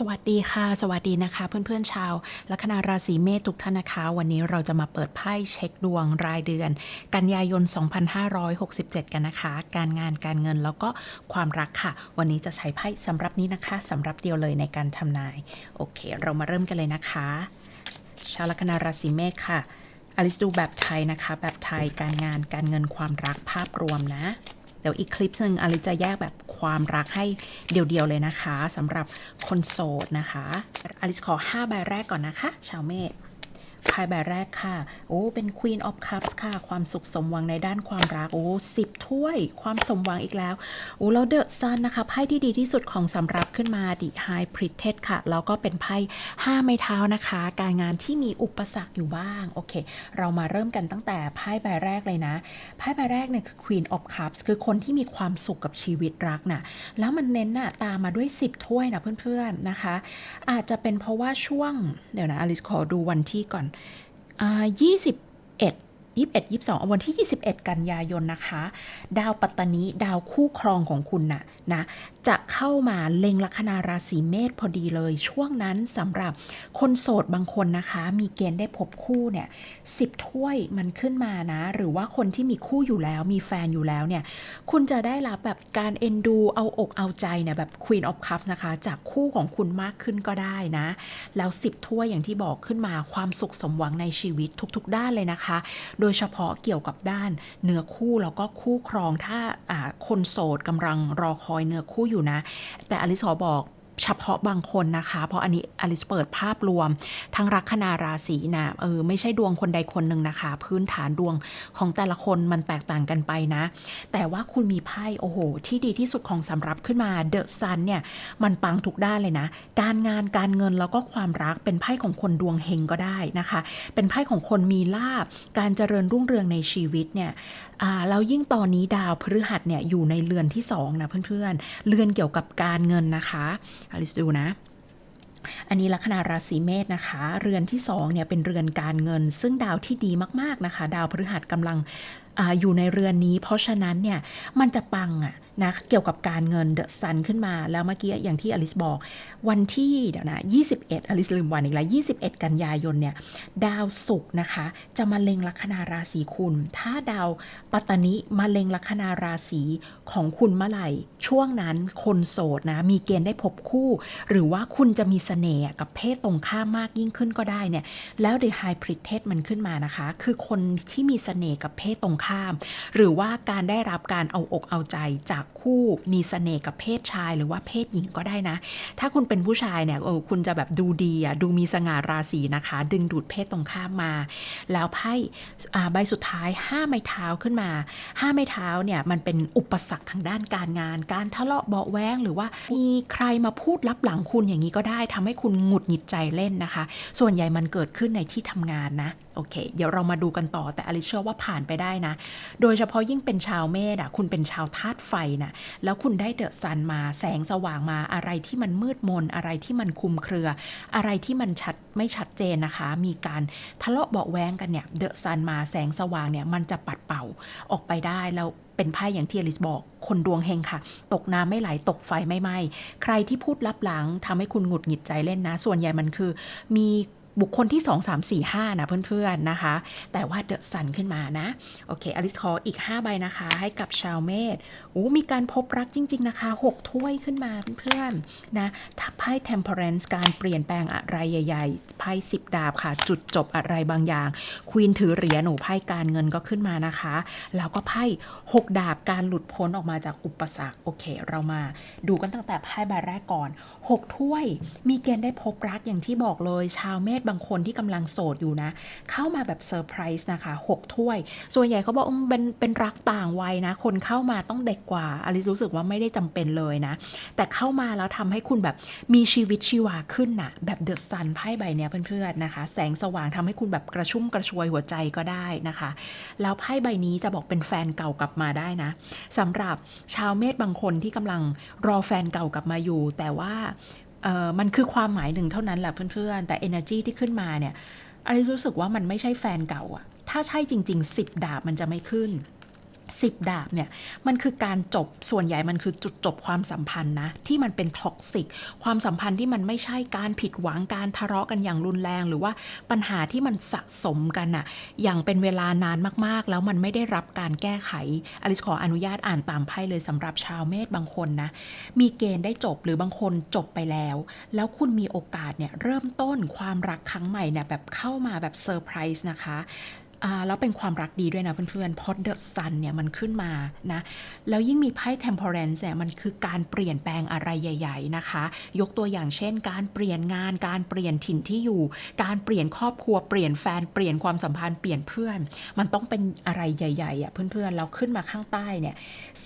สวัสดีค่ะ สวัสดีนะคะ เพื่อนๆชาวลัคนาราศีเมษทุกท่านนะคะ วันนี้เราจะมาเปิดไพ่เช็คดวงรายเดือน กันยายน 2567 กันนะคะ การงานการเงินแล้วก็ความรักค่ะ วันนี้จะใช้ไพ่สำหรับนี้นะคะสำหรับเดียวเลยในการทำนายโอเค เรามาเริ่มกันเลยนะคะ ชาวลัคนาราศีเมษค่ะอลิสดูแบบไทยนะคะ แบบไทยการงานการเงินความรักภาพรวมนะ ดี๋ยวอีกคลิปหนึ่งอลิจะแยกแบบความรักให้เดี่ยวๆเลยนะคะสำหรับคนโสดนะคะอลิสขอ 5 ใบแรกก่อนนะคะ ชาวเมษ ไพ่ใบแรกค่ะ โอ้ เป็น Queen of Cups ค่ะ ความสุขสมหวังในด้านความรัก โอ้สิบถ้วย ความสมหวังอีกแล้ว โอ้แล้วเดอะซันนะคะ ไพ่ที่ดีที่สุดของสำรับขึ้นมา The High Priestess ค่ะ แล้วก็เป็นไพ่ห้าไม้เท้านะคะ การงานที่มีอุปสรรคอยู่บ้าง โอเค เรามาเริ่มกันตั้งแต่ไพ่ใบแรกเลยนะ ไพ่ใบแรกเนี่ยคือ Queen of Cups คือคนที่มีความสุขกับชีวิตรักน่ะ แล้วมันเน้นน่ะตามมาด้วย 10 ถ้วยนะเพื่อนๆนะคะ อาจจะเป็นเพราะว่าช่วง เดี๋ยวนะอลิสขอดูวันที่ก่อน21 21 22เอาวันที่ 21 กันยายนนะคะ ดาวปัตตานีดาวคู่ครองของคุณน่ะนะจะเข้ามาเล็งลัคนาราศีเมษพอดีเลย ช่วงนั้นสำหรับคนโสดบางคนนะคะ มีเกณฑ์ได้พบคู่เนี่ยสิบถ้วยมันขึ้นมานะ หรือว่าคนที่มีคู่อยู่แล้วมีแฟนอยู่แล้วเนี่ยคุณจะได้รับแบบการเอ็นดูเอาอกเอาใจเนี่ยแบบ Queen of Cups นะคะ จากคู่ของคุณมากขึ้นก็ได้นะ แล้ว10ถ้วยอย่างที่บอกขึ้นมาความสุขสมหวังในชีวิตทุก ๆ ด้านเลยนะคะโดยเฉพาะเกี่ยวกับด้านเนื้อคู่แล้วก็คู่ครองถ้าคนโสดกำลังรอคอยเนื้อคู่อยู่นะ แต่อลิสอบอก เฉพาะบางคนนะคะ เพราะอันนี้อลิสเปิดภาพรวม ทั้งลัคนาราศีนะเออไม่ใช่ดวงคนใดคนหนึ่งนะคะ พื้นฐานดวงของแต่ละคนมันแตกต่างกันไปนะ แต่ว่าคุณมีไพ่โอ้โห ที่ดีที่สุดของสำรับขึ้นมาเดอะซันเนี่ย มันปังทุกด้านเลยนะ การงานการเงินแล้วก็ความรักเป็นไพ่ของคนดวงเฮงก็ได้นะคะ เป็นไพ่ของคนมีลาบการเจริญรุ่งเรืองในชีวิตเนี่ยอ่าแล้วยิ่งตอนนี้ดาวพฤหัสเนี่ยอยู่ในเรือนที่สองนะเพื่อนๆเรือนเกี่ยวกับการเงินนะคะ ลิสดูนะ อันนี้ลัคนาราศีเมษนะคะ เรือนที่2เนี่ยเป็นเรือนการเงิน ซึ่งดาวที่ดีมากๆนะคะ ดาวพฤหัสกำลังออยู่ในเรือนนี้ เพราะฉะนั้นเนี่ยมันจะปังอะ นะเกี่ยวกับการเงินเดอะซันขึ้นมาแล้วเมื่อกี้อย่างที่อลิสบอก วันที่เดี๋ยวนะ21อลิสลืมวันอีกแล้ว21 กันยายนเนี่ยดาวศุกร์นะคะ จะมาเล็งลัคนาราศีคุณ ถ้าดาวปัตตานิมาเล็งลัคนาราศีของคุณเมื่อไหร่ ช่วงนั้นคนโสดนะมีเกณฑ์ได้พบคู่ หรือว่าคุณจะมีเสน่ห์กับเพศตรงข้ามมากยิ่งขึ้นก็ได้เนี่ยแล้ว The High Priestess มันขึ้นมานะคะ คือคนที่มีเสน่ห์กับเพศตรงข้าม หรือว่าการได้รับการเอาอกเอาใจจากคู่มีเสน่ห์กับเพศชายหรือว่าเพศหญิงก็ได้นะ ถ้าคุณเป็นผู้ชายเนี่ยเออคุณจะแบบดูดีอะดูมีสง่าราศีนะคะ ดึงดูดเพศตรงข้ามมา แล้วไพ่ใบสุดท้ายห้าไม้เท้าขึ้นมาห้าไม้เท้าเนี่ยมันเป็นอุปสรรคทางด้านการงาน การทะเลาะเบาแวงหรือว่ามีใครมาพูดลับหลังคุณอย่างนี้ก็ได้ทำให้คุณหงุดหงิดใจเล่นนะคะ ส่วนใหญ่มันเกิดขึ้นในที่ทำงานนะ โอเค เดี๋ยวเรามาดูกันต่อแต่อลิเชื่อว่าผ่านไปได้นะ โดยเฉพาะยิ่งเป็นชาวเมษอะคุณเป็นชาวธาตุไฟนะแล้วคุณได้เดอะซันมาแสงสว่างมาอะไรที่มันมืดมน อะไรที่มันคุมเครือ อะไรที่มันชัดไม่ชัดเจนนะคะ มีการทะเลาะเบาแว้งกันเนี่ยเดอะซันมาแสงสว่างเนี่ยมันจะปัดเป่าออกไปได้แล้วเป็นไพ่อย่างที่อลิสบอก คนดวงเฮงค่ะ ตกน้ำไม่ไหล ตกไฟไม่ไหม้ ใครที่พูดลับหลังทำให้คุณหงุดหงิดใจเล่นนะ ส่วนใหญ่มันคือ มี บุคคลที่ 2 3 4 5 นะเพื่อนๆนะคะ แต่ว่าเดอะซันขึ้นมานะ โอเคอลิสขออีก 5 ใบนะคะ ให้กับชาวเมษโอ้มีการพบรักจริง ๆ นะคะ 6 ถ้วยขึ้นมาเพื่อนๆนะถ้าไพ่ temperance การเปลี่ยนแปลงอะไรใหญ่ ๆ ไพ่10 ดาบค่ะ จุดจบอะไรบางอย่าง ควีนถือเหรียญหนูไพ่การเงินก็ขึ้นมานะคะ แล้วก็ไพ่6 ดาบการหลุดพ้นออกมาจากอุปสรรคโอเค เรามาดูกันตั้งแต่ไพ่ใบแรกก่อน 6 ถ้วย มีเกณฑ์ได้พบรักอย่างที่บอกเลย ชาวเมษบางคนที่กำลังโสดอยู่นะ เข้ามาแบบเซอร์ไพรส์นะคะ 6 ถ้วย ส่วนใหญ่เขาบอกเป็นเป็นรักต่างวัยนะ คนเข้ามาต้องเด็กกว่าอลิซรู้สึกว่าไม่ได้จำเป็นเลยนะ แต่เข้ามาแล้วทำให้คุณแบบมีชีวิตชีวาขึ้นนะแบบเดอะซันไพ่ใบเนี้ยเพื่อนๆนะคะ แสงสว่างทำให้คุณแบบกระชุ่มกระชวยหัวใจก็ได้นะคะ แล้วไพ่ใบนี้จะบอกเป็นแฟนเก่ากลับมาได้นะสำหรับชาวเมษบางคนที่กำลังรอแฟนเก่ากลับมาอยู่ แต่ว่า มันคือความหมายหนึ่งเท่านั้นแหละเพื่อนๆ แต่ energy ที่ขึ้นมาเนี่ยอะไรรู้สึกว่ามันไม่ใช่แฟนเก่าอะถ้าใช่จริง ๆ 10 ดาบมันจะไม่ขึ้น สิบดาบเนี่ยมันคือการจบส่วนใหญ่มันคือจุดจบความสัมพันธ์นะที่มันเป็นท็อกซิกความสัมพันธ์ที่มันไม่ใช่การผิดหวังการทะเลาะกันอย่างรุนแรง หรือว่าปัญหาที่มันสะสมกันอะอย่างเป็นเวลานานมากๆ แล้วมันไม่ได้รับการแก้ไขอลิสขออนุญาตอ่านตามไพ่เลยสำหรับชาวเมษบางคนนะมีเกณฑ์ได้จบหรือบางคนจบไปแล้ว แล้วคุณมีโอกาสเนี่ยเริ่มต้นความรักครั้งใหม่เนี่ยแบบเข้ามาแบบเซอร์ไพรส์นะคะ แล้วเป็นความรักดีด้วยนะเพื่อนๆเพราะ The Sun เนี่ยมันขึ้นมานะแล้วยิ่งมีไพ่ Temperance เนี่ยมันคือการเปลี่ยนแปลงอะไรใหญ่ ๆนะคะ ยกตัวอย่างเช่น การเปลี่ยนงานการเปลี่ยนถิ่นที่อยู่ การเปลี่ยนครอบครัวเปลี่ยนแฟนเปลี่ยนความสัมพันธ์เปลี่ยนเพื่อน มันต้องเป็นอะไรใหญ่ๆอะเพื่อนๆแล้วขึ้นมาข้างใต้เนี่ย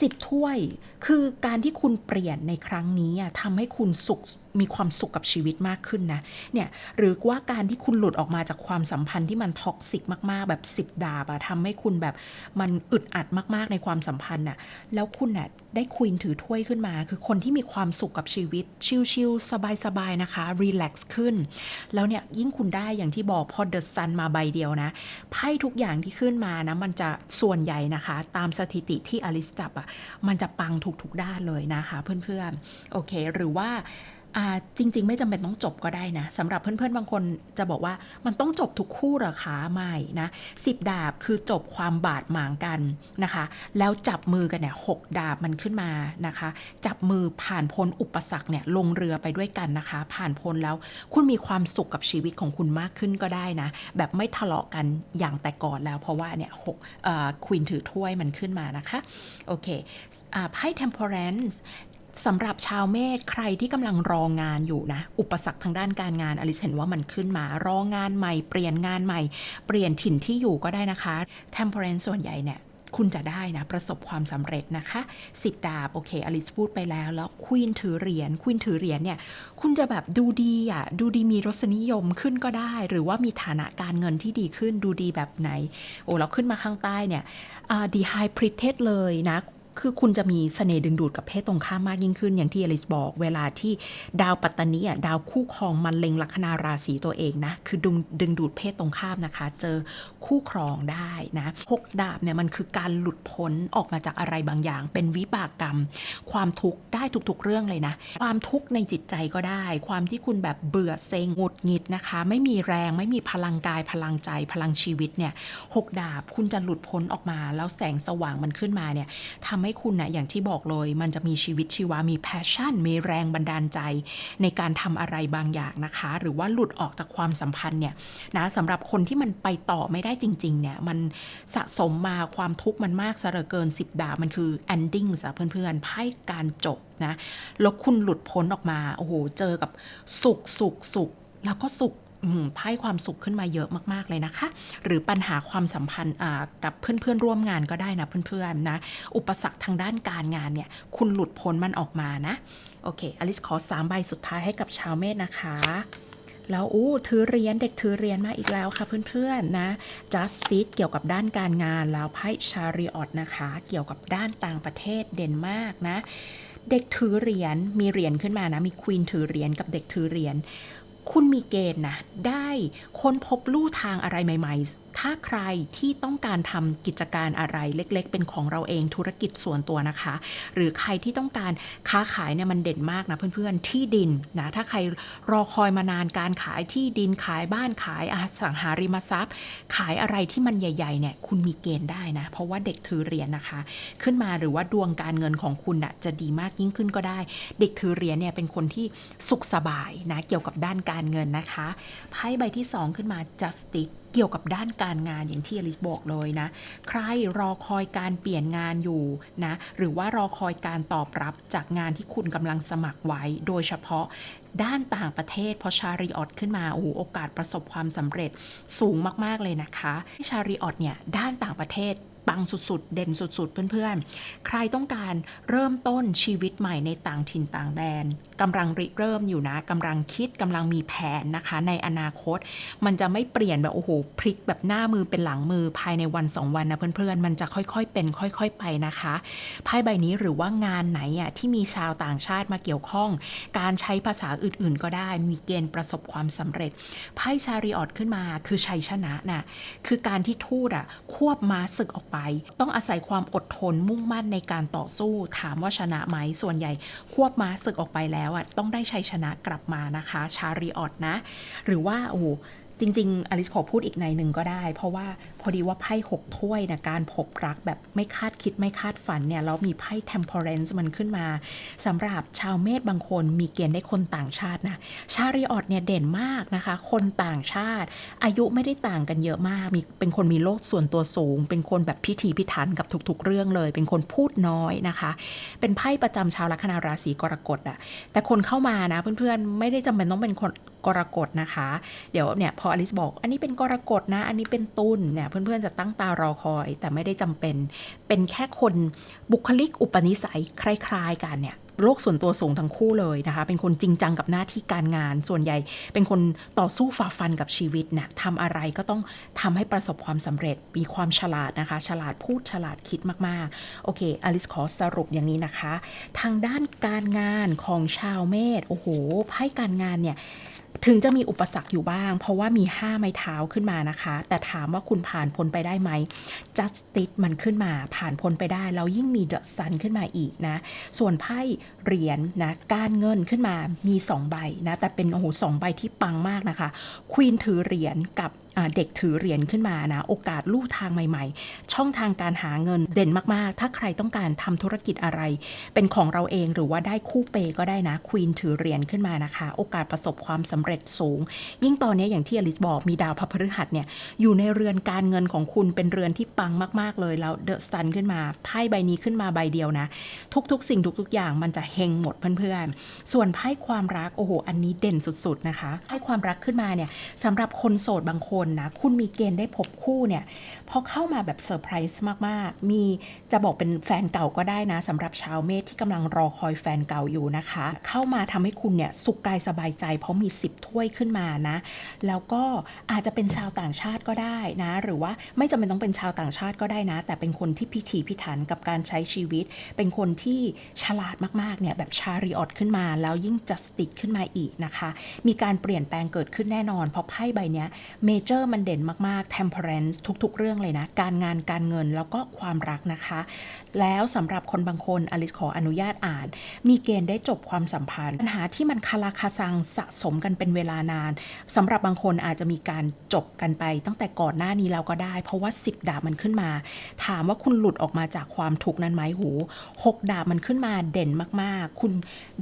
สิบถ้วยคือการที่คุณเปลี่ยนในครั้งนี้อะทำให้คุณสุขมีความสุขกับชีวิตมากขึ้นนะเนี่ยหรือว่าการที่คุณหลุดออกมาจากความสัมพันธ์ที่มันท็อกซิกมากๆ แบบสิบดาบอะทำให้คุณแบบมันอึดอัดมากๆในความสัมพันธ์น่ะแล้วคุณน่ะได้ควีนถือถ้วยขึ้นมา คือคนที่มีความสุขกับชีวิต ชิลๆสบายๆนะคะรีแลกซ์ขึ้น แล้วเนี่ยยิ่งคุณได้อย่างที่บอกพอเดอะซันมาใบเดียวนะไพ่ทุกอย่างที่ขึ้นมานะมันจะส่วนใหญ่นะคะ ตามสถิติที่อลิสจับอะมันจะปังทุกๆด้านเลยนะคะเพื่อนๆโอเคหรือว่า จริง ๆ ไม่จำเป็นต้องจบก็ได้นะสำหรับเพื่อนๆ บางคนจะบอกว่ามันต้องจบทุกคู่หรอคะไม่นะสิบดาบคือจบความบาดหมางกันนะคะ แล้วจับมือกันเนี่ยหกดาบมันขึ้นมานะคะ จับมือผ่านพ้นอุปสรรคเนี่ยลงเรือไปด้วยกันนะคะ ผ่านพ้นแล้วคุณมีความสุขกับชีวิตของคุณมากขึ้นก็ได้นะ แบบไม่ทะเลาะกันอย่างแต่ก่อนแล้ว เพราะว่าเนี่ยหกควีนถือถ้วยมันขึ้นมานะคะโอเคไพ่ temperance สำหรับชาวเมษใครที่กำลังรองานอยู่นะ อุปสรรคทางด้านการงานอลิเห็นว่ามันขึ้นมารองานใหม่เปลี่ยนงานใหม่ เปลี่ยนถิ่นที่อยู่ก็ได้นะคะ temperance ส่วนใหญ่เนี่ยคุณจะได้นะ ประสบความสำเร็จนะคะสิบดาบ โอเค อลิซพูดไปแล้ว แล้วควีนถือเหรียญควีนถือเหรียญเนี่ย คุณจะแบบดูดีอะ ดูดีมีรสนิยมขึ้นก็ได้ หรือว่ามีฐานะการเงินที่ดีขึ้นดูดีแบบไหน โอ้เราขึ้นมาข้างใต้เนี่ยดีไฮพริเทสเลยนะ คือคุณจะมีเสน่ห์ดึงดูดกับเพศตรงข้ามมากยิ่งขึ้น อย่างที่อลิสบอก เวลาที่ดาวปัตตานีอะดาวคู่ครองมันเล็งลัคนาราศีตัวเองนะ คือดึงดึงดูดเพศตรงข้ามนะคะ เจอคู่ครองได้นะหกดาบเนี่ยมันคือการหลุดพ้นออกมาจากอะไรบางอย่าง เป็นวิบากกรรม ความทุกข์ได้ทุกๆเรื่องเลยนะ ความทุกข์ในจิตใจก็ได้ ความที่คุณแบบเบื่อเซ็งหงุดหงิดนะคะ ไม่มีแรงไม่มีพลังกายพลังใจพลังชีวิตเนี่ยหกดาบคุณจะหลุดพ้นออกมา แล้วแสงสว่างมันขึ้นมาเนี่ยทำให้คุณนะอย่างที่บอกเลย มันจะมีชีวิตชีวา มีแพชชั่น มีแรงบันดาลใจ ในการทำอะไรบางอย่างนะคะ หรือว่าหลุดออกจากความสัมพันธ์เนี่ยนะสำหรับคนที่มันไปต่อไม่ได้จริงๆเนี่ยมันสะสมมาความทุกข์มันมากเหลือเกิน 10 ดาบมันคือ ending สะเพื่อนๆไพ่การจบนะแล้วคุณหลุดพ้นออกมาโอ้โหเจอกับสุขสุขสุขแล้วก็สุข ไพ่ความสุขขึ้นมาเยอะมาก ๆ เลยนะคะ หรือปัญหาความสัมพันธ์กับเพื่อน ๆ ร่วมงานก็ได้นะเพื่อน ๆ นะ อุปสรรคทางด้านการงานเนี่ย คุณหลุดพ้นมันออกมานะ โอเค อลิสขอ 3 ใบสุดท้ายให้กับชาวเมษนะคะ แล้วอู้ถือเหรียญเด็กถือเหรียญมาอีกแล้วค่ะเพื่อน ๆ นะ justice เกี่ยวกับด้านการงาน แล้วไพ่ชาริออตนะคะ เกี่ยวกับด้านต่างประเทศเด่นมากนะ เด็กถือเหรียญมีเหรียญขึ้นมานะ มีควีนถือเหรียญกับเด็กถือเหรียญ คุณมีเกณฑ์นะได้ค้นพบลู่ทางอะไรใหม่ๆถ้าใครที่ต้องการทำกิจการอะไรเล็กๆ เป็นของเราเองธุรกิจส่วนตัวนะคะ หรือใครที่ต้องการค้าขายเนี่ยมันเด่นมากนะเพื่อนๆที่ดินนะถ้าใครรอคอยมานานการขายที่ดินขายบ้านขายอสังหาริมทรัพย์ ขายอะไรที่มันใหญ่ๆเนี่ยคุณมีเกณฑ์ได้นะ เพราะว่าเด็กถือเหรียญนะคะ ขึ้นมาหรือว่าดวงการเงินของคุณน่ะจะดีมากยิ่งขึ้นก็ได้ เด็กถือเหรียญเนี่ยเป็นคนที่สุขสบายนะเกี่ยวกับด้านการเงินนะคะไพ่ใบที่ 2 ขึ้นมา justice เกี่ยวกับด้านการงานอย่างที่อลิสบอกเลยนะ ใครรอคอยการเปลี่ยนงานอยู่นะ หรือว่ารอคอยการตอบรับจากงานที่คุณกำลังสมัครไว้ โดยเฉพาะด้านต่างประเทศเพราะชาริออตขึ้นมาโอ้โหโอกาสประสบความสำเร็จสูงมาก ๆ เลยนะคะชาริออตเนี่ยด้านต่างประเทศ ปังสุดๆ เด่นสุดๆ เพื่อนๆ ใครต้องการเริ่มต้นชีวิตใหม่ในต่างถิ่นต่างแดนกำลังริเริ่มอยู่นะกำลังคิดกำลังมีแผนนะคะ ในอนาคต มันจะไม่เปลี่ยนแบบโอ้โหพลิกแบบหน้ามือเป็นหลังมือภายในวันสองวันนะเพื่อนๆ มันจะค่อยๆเป็น ค่อยๆไปนะคะไพ่ใบนี้หรือว่างานไหนอะที่มีชาวต่างชาติมาเกี่ยวข้อง การใช้ภาษาอื่นๆ ก็ได้มีเกณฑ์ประสบความสำเร็จไพ่ชาริออตขึ้นมาคือชัยชนะน่ะคือการที่ทูตอะควบม้าศึกออกไปต้องอาศัยความอดทนมุ่งมั่นในการต่อสู้ถามว่าชนะไหมส่วนใหญ่ควบม้าศึกออกไปแล้วอะต้องได้ชัยชนะกลับมานะคะ ชาริออตนะ หรือว่าโอ้ จริง ๆอลิสขอพูดอีกในหนึ่งก็ได้ เพราะว่าพอดีว่าไพ่หกถ้วยนะการพบรักแบบไม่คาดคิดไม่คาดฝันเนี่ยแล้วมีไพ่ temperance มันขึ้นมาสำหรับชาวเมษบางคนมีเกณฑ์ได้คนต่างชาตินะชาริออตเนี่ยเด่นมากนะคะ คนต่างชาติ อายุไม่ได้ต่างกันเยอะมากมีเป็นคนมีโลกส่วนตัวสูง เป็นคนแบบพิถีพิถันกับทุกๆ เรื่องเลย เป็นคนพูดน้อยนะคะ เป็นไพ่ประจำชาวลัคนาราศีกรกฎอะแต่คนเข้ามานะเพื่อนๆไม่ได้จำเป็นต้องเป็นคน กรกฎนะคะ เดี๋ยวเนี่ยพออลิสบอก อันนี้เป็นกรกฎนะ อันนี้เป็นตุลเนี่ยเพื่อนๆจะตั้งตารอคอย แต่ไม่ได้จำเป็น เป็นแค่คนบุคลิกอุปนิสัยคล้ายๆกันเนี่ยโลกส่วนตัวสูงทั้งคู่เลยนะคะ เป็นคนจริงจังกับหน้าที่การงาน ส่วนใหญ่เป็นคนต่อสู้ฝ่าฟันกับชีวิตนะทำอะไรก็ต้องทำให้ประสบความสำเร็จ มีความฉลาดนะคะ ฉลาดพูดฉลาดคิดมากๆ โอเค อลิสขอสรุปอย่างนี้นะคะ ทางด้านการงานของชาวเมษ โอ้โห ไพ่การงานเนี่ย ถึงจะมีอุปสรรคอยู่บ้าง เพราะว่ามี 5 ไม้เท้าขึ้นมานะคะ แต่ถามว่าคุณผ่านพ้นไปได้ไหม justice มันขึ้นมาผ่านพ้นไปได้ แล้วยิ่งมี the sun ขึ้นมาอีกนะ ส่วนไพ่เหรียญนะการเงินขึ้นมามี 2 ใบนะ แต่เป็นโอ้โหสองใบที่ปังมากนะคะควีนถือเหรียญกับ เด็กถือเหรียญขึ้นมานะโอกาสลู่ทางใหม่ ๆ ช่องทางการหาเงินเด่นมากๆ ถ้าใครต้องการทำธุรกิจอะไร เป็นของเราเองหรือว่าได้คู่เปย์ก็ได้นะควีนถือเหรียญขึ้นมานะคะ โอกาสประสบความสำเร็จสูง ยิ่งตอนนี้อย่างที่อลิสบอกมีดาวพฤหัสเนี่ยอยู่ในเรือนการเงินของคุณเป็นเรือนที่ปังมากๆเลยแล้วเดอะซันขึ้นมาไพ่ใบนี้ขึ้นมาใบเดียวนะ ทุกๆ สิ่งทุกๆอย่างมันจะเฮงหมดเพื่อนๆ ส่วนไพ่ความรักโอ้โหอันนี้เด่นสุดๆนะคะไพ่ความรักขึ้นมาเนี่ยสำหรับคนโสดบางคนนะ คุณมีเกณฑ์ได้พบคู่เนี่ยพอเข้ามาแบบเซอร์ไพรส์มากๆ มีจะบอกเป็นแฟนเก่าก็ได้นะสำหรับชาวเมษที่กำลังรอคอยแฟนเก่าอยู่นะคะ เข้ามาทำให้คุณเนี่ยสุขกายสบายใจ เพราะมี 10 ถ้วยขึ้นมานะ แล้วก็อาจจะเป็นชาวต่างชาติก็ได้นะ หรือว่าไม่จำเป็นต้องเป็นชาวต่างชาติก็ได้นะ แต่เป็นคนที่พิถีพิถันกับการใช้ชีวิต เป็นคนที่ฉลาดมากๆเนี่ยแบบชาริออตขึ้นมา แล้วยิ่งจัสติกขึ้นมาอีกนะคะ มีการเปลี่ยนแปลงเกิดขึ้นแน่นอน เพราะไพ่ใบนี้เมเจอร์มันเด่นมากๆ temperance ทุกๆ เรื่องเลยนะ การงานการเงินแล้วก็ความรักนะคะ แล้วสำหรับคนบางคนอลิสขออนุญาตอ่าน มีเกณฑ์ได้จบความสัมพันธ์ ปัญหาที่มันคาราคาซังสะสมกันเป็นเวลานานสำหรับบางคนอาจจะมีการจบกันไป ตั้งแต่ก่อนหน้านี้แล้วก็ได้ เพราะว่า 10 ดาบมันขึ้นมา ถามว่าคุณหลุดออกมาจากความทุกข์นั้นไหมหูหกดาบมันขึ้นมาเด่นมากๆ คุณ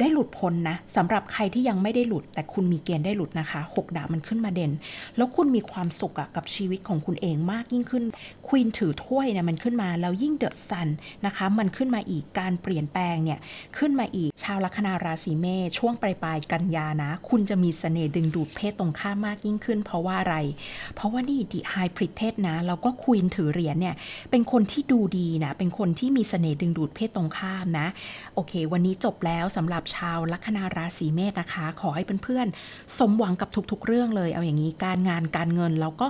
ได้หลุดพ้นนะสำหรับใครที่ยังไม่ได้หลุด แต่คุณมีเกณฑ์ได้หลุดนะคะหกดาบมันขึ้นมาเด่น แล้วคุณมีความความสุขกับชีวิตของคุณเองมากยิ่งขึ้นควีนถือถ้วยเนี่ยมันขึ้นมาแล้วยิ่งเดอะซันนะคะมันขึ้นมาอีกการเปลี่ยนแปลงเนี่ยขึ้นมาอีกชาวลัคนาราศีเมษช่วงปลายปลายกันยานะ คุณจะมีเสน่ห์ดึงดูดเพศตรงข้ามมากยิ่งขึ้น เพราะว่าอะไร เพราะว่านี่ดีไฮพริเทสนะแล้วก็ควีนถือเหรียญเนี่ยเป็นคนที่ดูดีนะเป็นคนที่มีเสน่ห์ดึงดูดเพศตรงข้ามนะโอเค วันนี้จบแล้วสำหรับชาวลัคนาราศีเมษนะคะ ขอให้เพื่อนๆสมหวังกับทุกๆ เรื่องเลย เอาอย่างนี้การงานการเงินน แล้วก็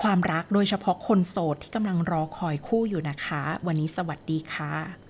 ความรักโดยเฉพาะคนโสดที่กำลังรอคอยคู่อยู่นะคะ วันนี้สวัสดีค่ะ